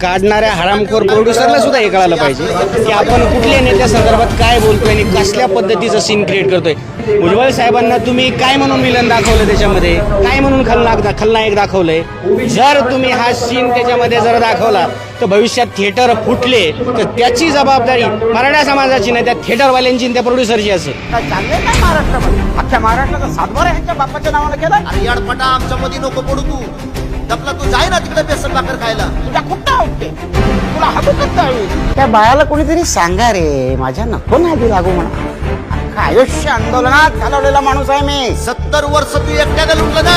काढणाऱ्या हरामखोर प्रोड्युसरला सुद्धा हे कळालं पाहिजे की आपण कुठल्या नेत्या संदर्भात काय बोलतोय आणि कसल्या पद्धतीचं सीन क्रिएट करतोय. भुजबळ साहेबांना तुम्ही काय म्हणून विलन दाखवलं त्याच्यामध्ये? काय म्हणून खलनायक खलनायक दाखवलंय? जर तुम्ही हा सीन त्याच्यामध्ये जर दाखवला तर भविष्यात थिएटर फुटले तर त्याची जबाबदारी मराठा समाजाची नाही त्या थिएटरवाल्यांची त्या प्रोड्युसरची असेल काय चाललंय काय महाराष्ट्रामध्ये. अख्ख्या महाराष्ट्राचा सातबारा ह्यांच्या बापाच्या नावानं केला अरे याडपटा आमच्या मध्ये नको पडू तू. दपला तू जाय ना तिकडे बेसन भाकर खायला. तुझ्या खूप आवडते तुला हवं हवी त्या बाळाला कोणीतरी सांगा रे माझ्या नको नादी लागू म्हणा. आयुष्य आंदोलनात घालवलेला माणूस आहे मी. सत्तर वर्ष तू एकट्याने लुटलं ना?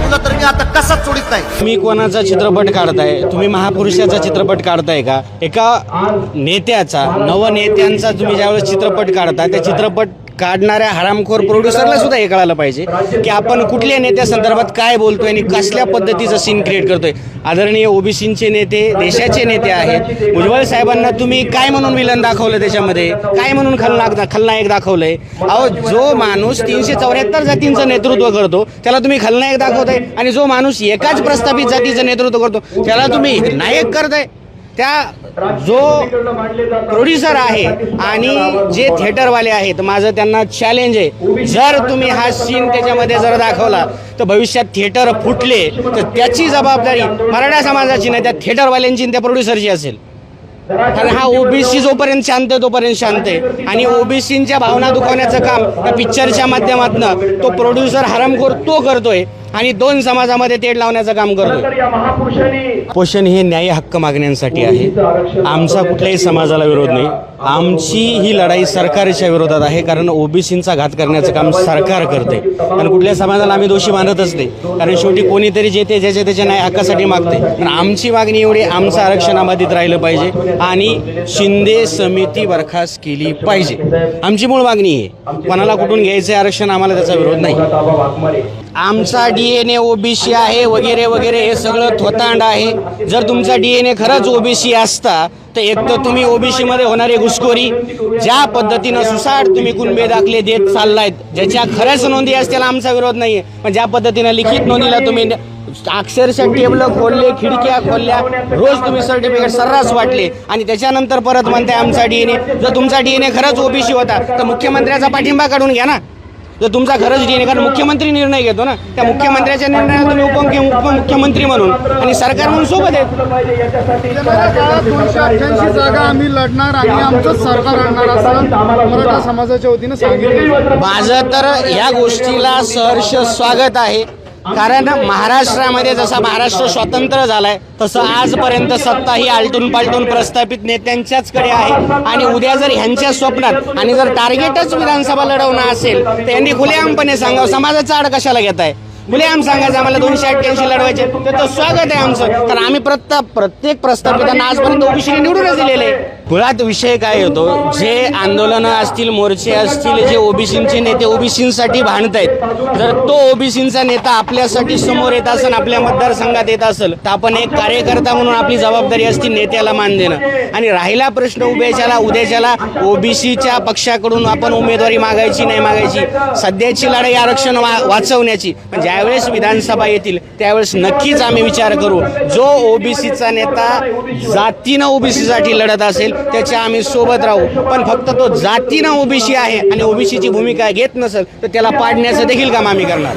तुला तर मी आता कसाच सोडित नाही? तुम्ही कोणाचा चित्रपट काढताय? तुम्ही महापुरुषाचा चित्रपट काढताय का? एका नेत्याचा नवनेत्यांचा तुम्ही ज्यावेळेस चित्रपट काढता त्या चित्रपट काढणाऱ्या हरामखोर प्रोड्युसरला सुद्धा हे कळायला पाहिजे की आपण कुठल्या नेत्या संदर्भात काय बोलतोय आणि कसल्या पद्धतीचं सीन क्रिएट करतोय. आदरणीय ओबीसींचे नेते देशाचे नेते आहेत. उज्ज्वल साहेबांना तुम्ही काय म्हणून विलन दाखवलं त्याच्यामध्ये? काय म्हणून खलनायक खलनायक दाखवलंय? अहो जो माणूस तीनशे चौऱ्याहत्तर जातींचं नेतृत्व करतो त्याला तुम्ही खलनायक दाखवताय आणि जो माणूस एकाच प्रस्थापित जातीचं नेतृत्व करतो त्याला तुम्ही नायक करताय. त्या जो प्रोड्युसर आहे आणि जे थिएटरवाले आहेत माझं त्यांना चॅलेंज आहे. जर तुम्ही हा सीन त्याच्यामध्ये जर दाखवला तर भविष्यात थिएटर फुटले तर त्याची जबाबदारी मराठा समाजाची नाही त्या थिएटरवाल्यांची त्या प्रोड्युसरची असेल. कारण हा ओबीसी जोपर्यंत शांत आहे तोपर्यंत शांत आहे. आणि ओबीसींच्या भावना दुखवण्याचं काम त्या पिक्चरच्या माध्यमातून तो प्रोड्युसर हरामखोर तो करतोय. आणि दोन समाजामध्ये तेढ लावण्याचं काम करतोय पोषण हे न्याय हक्क मागण्यांसाठी आहे. आमचा कुठल्याही समाजाला विरोध नाही. आमची ही लढाई सरकारच्या विरोधात आहे कारण ओबीसींचा घात करण्याचं काम सरकार करते. आणि कुठल्या समाजाला आम्ही दोषी मानतच नाही. कारण शेवटी कोणीतरी जे ते ज्याच्या त्याच्या न्याय हक्कासाठी मागते पण आमची मागणी एवढी आमचं आरक्षण अबाधित राहिलं पाहिजे आणि शिंदे समिती बरखास्त केली पाहिजे. आमची मूळ मागणी आहे. कोणाला कुठून घ्यायचं आरक्षण आम्हाला त्याचा विरोध नाही. आमचा डी एन ए ओबीसी आहे वगैरे वगैरे हे सगळं थोतांड आहे. जर तुमचा डी एन ए खरंच ओबीसी असता तर एक तर तुम्ही ओबीसीमध्ये होणारी घुसखोरी ज्या पद्धतीनं सुसाट तुम्ही कुणबे दाखले देत चाललायत ज्याच्या खऱ्याच नोंदी असतील आमचा विरोध नाही आहे पण ज्या पद्धतीनं लिखित नोंदीला तुम्ही अक्षरशः टेबलं खोलले खिडक्या खोलल्या रोज तुम्ही सर्टिफिकेट सर्रास वाटले आणि त्याच्यानंतर परत म्हणताय आमचा डी एन ए जर तुमचा डी एन ए खरंच ओबीसी होता तर मुख्यमंत्र्याचा पाठिंबा काढून घ्या ना. जर तुमचा खरंच डीएनए कारण मुख्यमंत्री निर्णय घेतो ना त्या मुख्यमंत्र्याच्या निर्णयाला तुम्ही उपमुख्य उपमुख्यमंत्री म्हणून. आणि सरकार म्हणून सोबत आहेत. दोनशे अठ्ठ्याऐंशी जागा आम्ही लढणार आणि आमचं सरकार आणणार असं मराठा समाजाच्या वतीनं सांगितलं. माझं तर या गोष्टीला सहर्ष स्वागत आहे. कारण महाराष्ट्रामध्ये जसा महाराष्ट्र स्वतंत्र झालाय तसं आजपर्यंत सत्ता ही आलटून पालटून प्रस्थापित नेत्यांच्याच कडे आहे. आणि उद्या जर ह्यांच्या स्वप्नात आणि जर टार्गेटच विधानसभा लढवणं असेल तर यांनी खुलेआमपणे सांगावं समाजाचा आड कशाला घेताय खुलेआम सांगायचं आम्हाला दोनशे अठ्ठ्याऐंशी लढवायचे तर स्वागत आहे आमचं. कारण आम्ही प्रत्येक प्रत्येक प्रस्थापितांना आजपर्यंत ओबीसीने निवडूनच दिलेले. आहे. मुळात विषय काय होतो? जे आंदोलनं असतील मोर्चे असतील जे ओबीसींचे नेते ओबीसींसाठी आहेत जर तो ओबीसींचा नेता आपल्यासाठी समोर येत असेल आपल्या मतदारसंघात येत असेल तर आपण एक कार्यकर्ता म्हणून आपली जबाबदारी असती नेत्याला मान देणं. आणि राहिला प्रश्न उद्याच्याला उद्याच्याला ओबीसीच्या पक्षाकडून आपण उमेदवारी मागायची नाही मागायची सध्याची लढाई आरक्षण वा वाचवण्याची. पण ज्यावेळेस विधानसभा येतील त्यावेळेस नक्कीच आम्ही विचार करू जो ओबीसीचा नेता जातीनं ओबीसीसाठी लढत असेल त्याच्या आम्ही सोबत राहू. पण फक्त तो जातीनं ओबीसी आहे आणि ओबीसीची भूमिका घेत नसेल तर त्याला पाडण्याचं देखील काम आम्ही करणार.